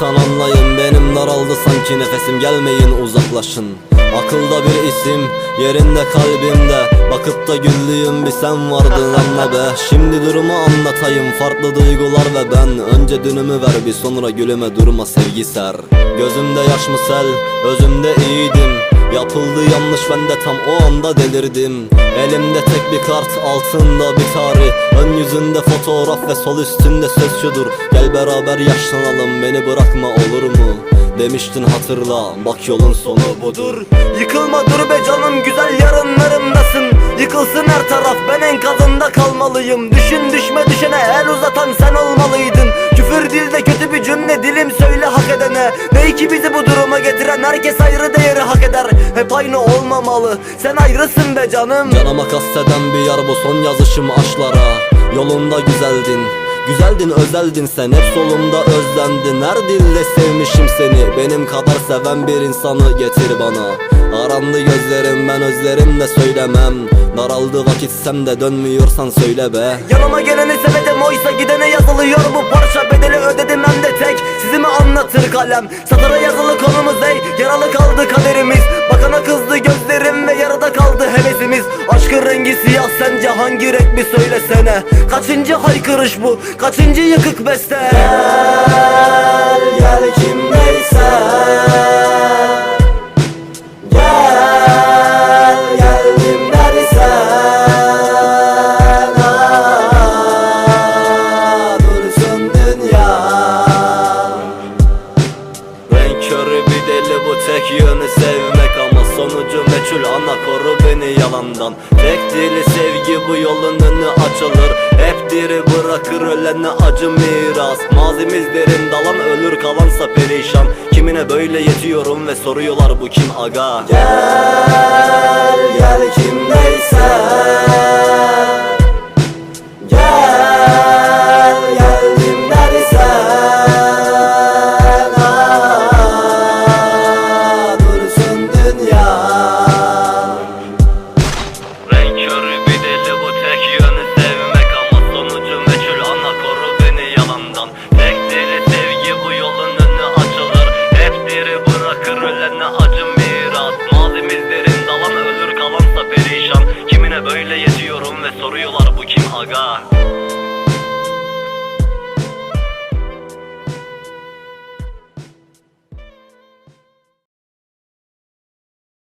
Lütfen anlayın benim daraldı sanki nefesim. Gelmeyin uzaklaşın. Akılda bir isim yerinde kalbimde. Bakıp da güldüğüm bir sen vardın anla be. Şimdi durumu anlatayım farklı duygular ve ben. Önce dünümü ver bir sonra gülüme durma sevgi ser. Gözümde yaş mı sel özümde iyiydim Yapıldı yanlış ben de tam o anda delirdim. Elimde tek bir kart altında bir tarih. Ön yüzünde fotoğraf ve sol üstünde söz şudur. Gel beraber yaşlanalım beni bırakma olur mu? Demiştin hatırla bak yolun sonu budur. Yıkılma dur be canım güzel yarınlarımdasın Yıkılsın her taraf ben enkazında kalmalıyım. Düşün düşme düşene el uzatan sen olmalıydın Küfür dilde kötü bir cümle dilim söyle hak edene. Ne ki bizi bu duruma getiren herkes ayrı değeri hak eder. Hep aynı olmamalı sen ayrısın be canım. Canıma kasteden bir yar bu son yazışım aşklara Yolunda güzeldin Güzeldin özeldin sen. Hep solumda özlendin. Her dilde sevmişim seni. Benim kadar seven bir insanı getir bana. Arandı gözlerim ben özlerim de söylemem. Daraldı vakit sen de dönmüyorsan söyle be. Yanıma geleni sevedim siyah sence hangi renk bir söylesene? Kaçıncı haykırış bu? Kaçıncı yıkık beste? Gel gel kimdeyse Gel geldim dersen ah, Dursun dünya. Renk körü bir deli bu tek yönü sevmek ama sonucu meçhul ana koru beni yalandan. Tek dili sevgi bu yolun önü açılır. Hep diri bırakır ölene acı miras. Mazimiz derin dalan ölür kalansa perişan. Kimine böyle yetiyorum ve soruyorlar bu kim aga? Gel gel kimdeyse Kimine böyle yetiyorum ve soruyorlar bu kim aga